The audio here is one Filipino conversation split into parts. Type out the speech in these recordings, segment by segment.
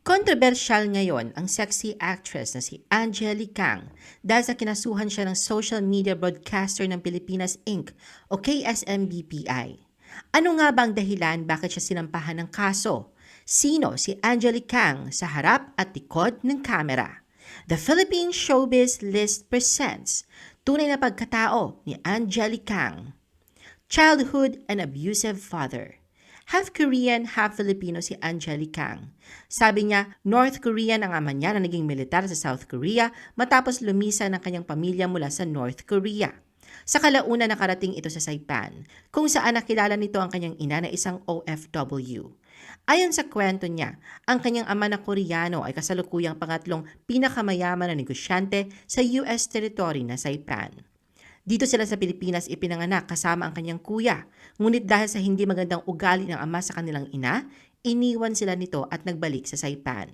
Kontrobersyal ngayon ang sexy actress na si Angelique Kang dahil sa kinasuhan siya ng Social Media Broadcaster ng Pilipinas Inc. o KSMBPI. Ano nga bang dahilan bakit siya sinampahan ng kaso? Sino si Angelique Kang sa harap at likod ng kamera? The Philippine Showbiz List presents Tunay na pagkatao ni Angelique Kang. Childhood and abusive father. Half Korean, half Filipino si Angelique Kang. Sabi niya, North Korean ang ama niya na naging militar sa South Korea matapos lumisan ng kanyang pamilya mula sa North Korea. Sa kalauna nakarating ito sa Saipan, kung saan nakilala nito ang kanyang ina na isang OFW. Ayon sa kwento niya, ang kanyang ama na Koreano ay kasalukuyang pangatlong pinakamayaman na negosyante sa US territory na Saipan. Dito sila sa Pilipinas ipinanganak kasama ang kanyang kuya. Ngunit dahil sa hindi magandang ugali ng ama sa kanilang ina, iniwan sila nito at nagbalik sa Saipan.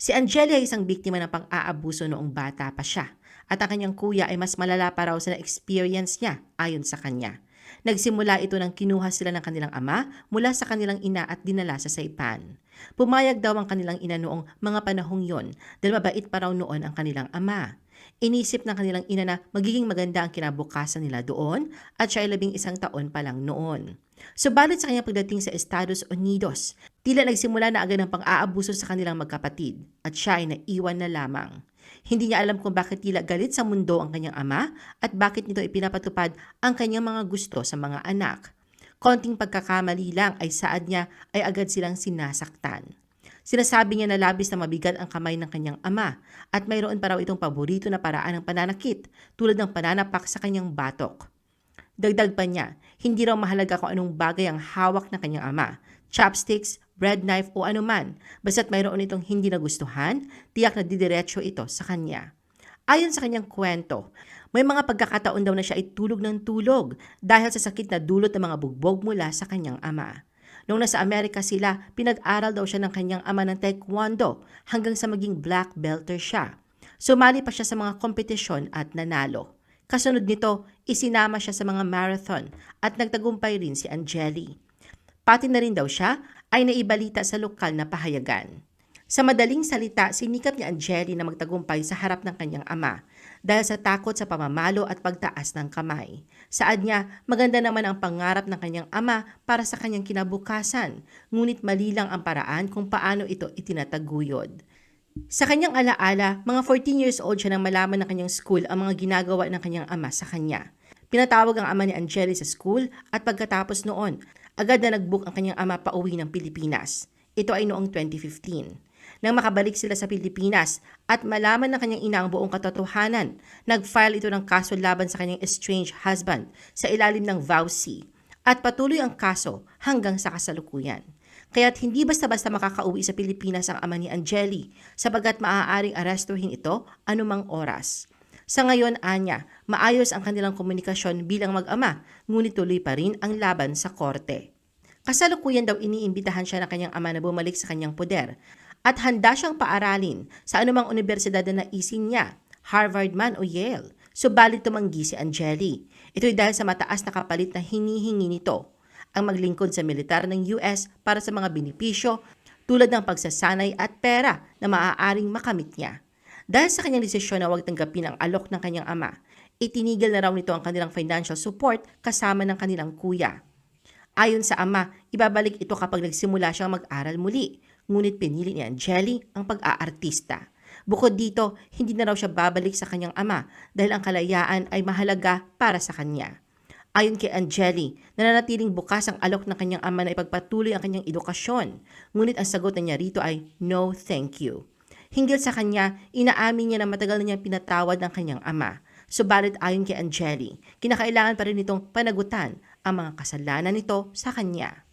Si Angelia ay isang biktima ng pang-aabuso noong bata pa siya at ang kanyang kuya ay mas malala pa raw sa na-experience niya ayon sa kanya. Nagsimula ito nang kinuha sila ng kanilang ama mula sa kanilang ina at dinala sa Saipan. Pumayag daw ang kanilang ina noong mga panahong yon dahil mabait pa raw noon ang kanilang ama. Inisip ng kanilang ina na magiging maganda ang kinabukasan nila doon at siya ay labing isang taon pa lang noon. Subalit sa kanyang pagdating sa Estados Unidos, tila nagsimula na agad ang pang-aabuso sa kanilang magkapatid at siya ay naiwan na lamang. Hindi niya alam kung bakit tila galit sa mundo ang kanyang ama at bakit nito ipinapatupad ang kanyang mga gusto sa mga anak. Konting pagkakamali lang ay saad niya ay agad silang sinasaktan. Sinasabi niya na labis na mabigat ang kamay ng kanyang ama at mayroon pa raw itong paborito na paraan ng pananakit tulad ng pananapak sa kanyang batok. Dagdag pa niya, hindi raw mahalaga kung anong bagay ang hawak ng kanyang ama, chopsticks, bread knife o anuman, basta't mayroon itong hindi nagustuhan, tiyak na didiretso ito sa kanya. Ayon sa kanyang kwento, may mga pagkakataon daw na siya ay tulog ng tulog dahil sa sakit na dulot ng mga bugbog mula sa kanyang ama. Noong nasa Amerika sila, pinag-aral daw siya ng kanyang ama ng taekwondo hanggang sa maging black belter siya. Sumali pa siya sa mga kompetisyon at nanalo. Kasunod nito, isinama siya sa mga marathon at nagtagumpay rin si Angeli. Pati na rin daw siya ay naibalita sa lokal na pahayagan. Sa madaling salita, sinikap ni Angeli na magtagumpay sa harap ng kanyang ama dahil sa takot sa pamamalo at pagtaas ng kamay. Saad niya, maganda naman ang pangarap ng kanyang ama para sa kanyang kinabukasan, ngunit mali lang ang paraan kung paano ito itinataguyod. Sa kanyang alaala, mga 14 years old siya nang malaman ng kanyang school ang mga ginagawa ng kanyang ama sa kanya. Pinatawag ang ama ni Angeli sa school at pagkatapos noon, agad na nagbook ang kanyang ama pauwi ng Pilipinas. Ito ay noong 2015. Nang makabalik sila sa Pilipinas at malaman ng kanyang ina ang buong katotohanan, nag-file ito ng kaso laban sa kanyang estranged husband sa ilalim ng VAUC at patuloy ang kaso hanggang sa kasalukuyan. Kaya't hindi basta-basta makakauwi sa Pilipinas ang ama ni Angeli sapagat maaaring arestuhin ito anumang oras. Sa ngayon, Anya, maayos ang kanilang komunikasyon bilang mag-ama, ngunit tuloy pa rin ang laban sa korte. Kasalukuyan daw iniimbitahan siya ng kanyang ama na bumalik sa kanyang poder at handa siyang paaralin sa anumang universidad na naising niya, Harvard man o Yale. Subalit tumanggi si Angeli. Ito'y dahil sa mataas na kapalit na hinihingi nito ang maglingkod sa militar ng US para sa mga benepisyo tulad ng pagsasanay at pera na maaaring makamit niya. Dahil sa kanyang desisyon na huwag tanggapin ang alok ng kanyang ama, itinigil na raw nito ang kanilang financial support kasama ng kanilang kuya. Ayon sa ama, ibabalik ito kapag nagsimula siyang mag-aral muli ngunit pinili ni Angeli ang pag-aartista. Bukod dito, hindi na raw siya babalik sa kanyang ama dahil ang kalayaan ay mahalaga para sa kanya. Ayon kay Angeli, nananatiling bukas ang alok ng kanyang ama na ipagpatuloy ang kanyang edukasyon. Ngunit ang sagot niya rito ay, no thank you. Hinggil sa kanya, inaamin niya na matagal na niyang pinatawad ang kanyang ama. Subalit ayon kay Angeli, kinakailangan pa rin nitong panagutan ang mga kasalanan nito sa kanya.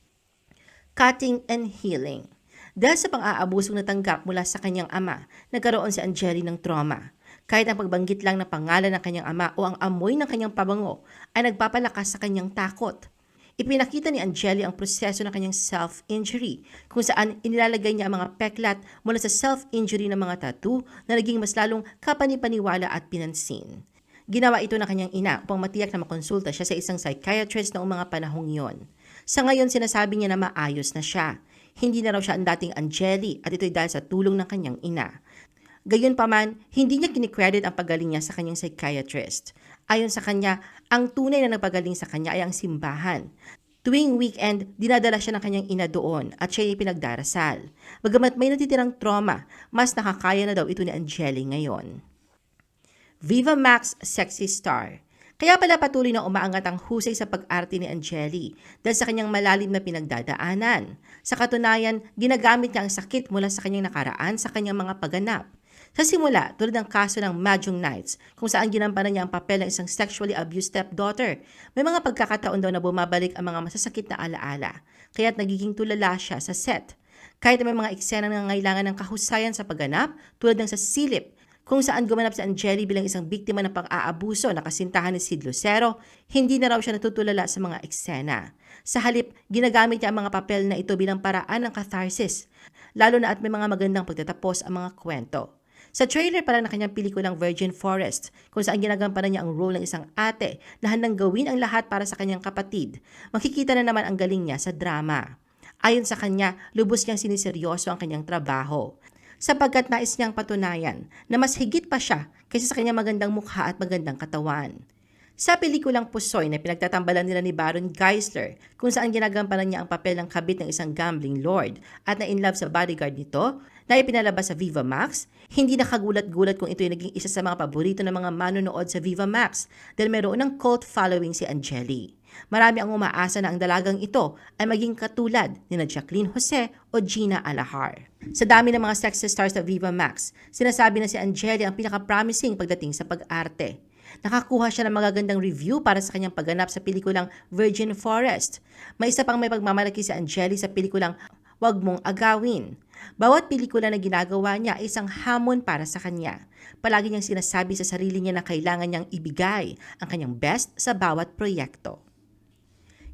Cutting and Healing dahil sa pang-aabusong natanggap mula sa kanyang ama, nagkaroon si Angeli ng trauma. Kahit ang pagbanggit lang ng pangalan ng kanyang ama o ang amoy ng kanyang pabango ay nagpapalakas sa kanyang takot. Ipinakita ni Angeli ang proseso ng kanyang self-injury kung saan inilalagay niya ang mga peklat mula sa self-injury ng mga tattoo na naging mas lalong kapanipaniwala at pinansin. Ginawa ito ng kanyang ina upang matiyak na makonsulta siya sa isang psychiatrist noong mga panahong iyon. Sa ngayon sinasabi niya na maayos na siya. Hindi na raw siya ang dating Angeli at ito'y dahil sa tulong ng kanyang ina. Gayunpaman, hindi niya kinikredit ang pagaling niya sa kanyang psychiatrist. Ayon sa kanya, ang tunay na nagpagaling sa kanya ay ang simbahan. Tuwing weekend, dinadala siya ng kanyang ina doon at siya ay pinagdarasal. Bagamat may natitirang trauma, mas nakakaya na daw ito ni Angeli ngayon. Viva Max Sexy Star kaya pala patuloy na umaangat ang husay sa pag-arte ni Angeli dahil sa kanyang malalim na pinagdadaanan. Sa katunayan, ginagamit niya ang sakit mula sa kanyang nakaraan sa kanyang mga pagganap. Sa simula, tulad ng kaso ng Mahjong Nights, kung saan ginampanan niya ang papel ng isang sexually abused stepdaughter, may mga pagkakataon daw na bumabalik ang mga masasakit na alaala, kaya't nagiging tulala siya sa set. Kahit may mga eksena na ngailangan ng kahusayan sa pagganap, tulad ng sa silip, kung saan gumanap si Angeli bilang isang biktima ng pang-aabuso na kasintahan ni Sid Lucero, hindi na raw siya natutulala sa mga eksena. Sa halip, ginagamit niya ang mga papel na ito bilang paraan ng catharsis, lalo na at may mga magandang pagtatapos ang mga kwento. Sa trailer pala ng kanyang pelikulang Virgin Forest, kung saan ginagampanan niya ang role ng isang ate na handang gawin ang lahat para sa kanyang kapatid, makikita na naman ang galing niya sa drama. Ayon sa kanya, lubos niyang siniseryoso ang kanyang trabaho sapagkat nais niyang patunayan na mas higit pa siya kaysa sa kanyang magandang mukha at magandang katawan. Sa pelikulang Pusoy na pinagtatambalan nila ni Baron Geisler kung saan ginagampanan niya ang papel ng kabit ng isang gambling lord at na in love sa bodyguard nito na ipinalabas sa Viva Max, hindi nakagulat-gulat kung ito ay naging isa sa mga paborito ng mga manonood sa Viva Max dahil mayroon ng cult following si Angeli. Marami ang umaasa na ang dalagang ito ay maging katulad ni na Jacqueline Jose o Gina Alahar. Sa dami ng mga sexy stars sa Viva Max, sinasabi na si Angeli ang pinaka-promising pagdating sa pag-arte. Nakakuha siya ng magagandang review para sa kanyang pagganap sa pelikulang Virgin Forest. May isa pang may pagmamalaki si Angeli sa pelikulang Huwag Mong Agawin. Bawat pelikula na ginagawa niya ay isang hamon para sa kanya. Palagi niyang sinasabi sa sarili niya na kailangan niyang ibigay ang kanyang best sa bawat proyekto.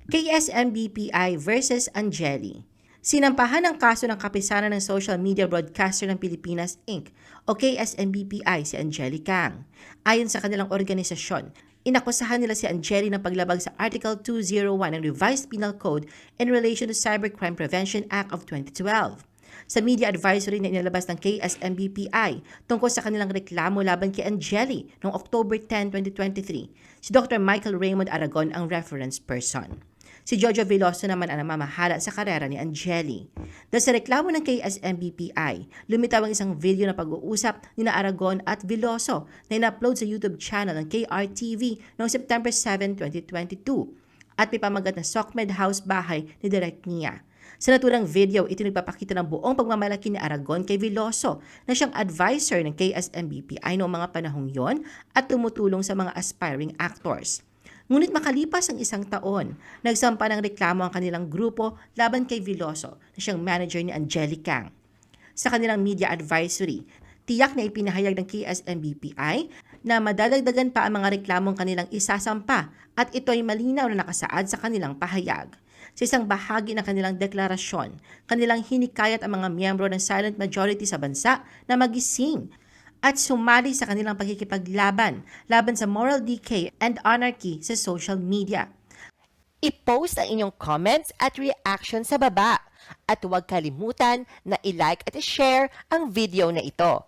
KSMBPI versus Angeli Sinampahan ng kaso ng kapisanan ng Social Media Broadcaster ng Pilipinas Inc. o KSMBPI si Angeli Kang. Ayon sa kanilang organisasyon, inakusahan nila si Angeli ng paglabag sa Article 201 ng Revised Penal Code in relation to Cybercrime Prevention Act of 2012 sa media advisory na inilabas ng KSMBPI tungkol sa kanilang reklamo laban kay Angeli noong October 10, 2023. Si Dr. Michael Raymond Aragon ang reference person. Si Jojo Veloso naman ang namamahala sa karera ni Angeli. Dahil sa reklamo ng KSMBPI, lumitaw ang isang video na pag-uusap ni Aragon at Veloso na ina-upload sa YouTube channel ng KRTV noong September 7, 2022 at may pamagat na Sokmed House bahay ni Direk Nia. Sa naturang video, ito nagpapakita ng buong pagmamalaki ni Aragon kay Veloso na siyang advisor ng KSMBPI noong mga panahong yon at tumutulong sa mga aspiring actors. Ngunit makalipas ang isang taon, nagsampa ng reklamo ang kanilang grupo laban kay Veloso na siyang manager ni Angelica. Sa kanilang media advisory, tiyak na ipinahayag ng KSMBPI na madadagdagan pa ang mga reklamong kanilang isasampa at ito ay malinaw na nakasaad sa kanilang pahayag. Sa isang bahagi ng kanilang deklarasyon, kanilang hinikayat ang mga miyembro ng silent majority sa bansa na magising at sumali sa kanilang pagkikipaglaban laban sa moral decay and anarchy sa social media. I-post ang inyong comments at reaction sa baba. At huwag kalimutan na i-like at i-share ang video na ito.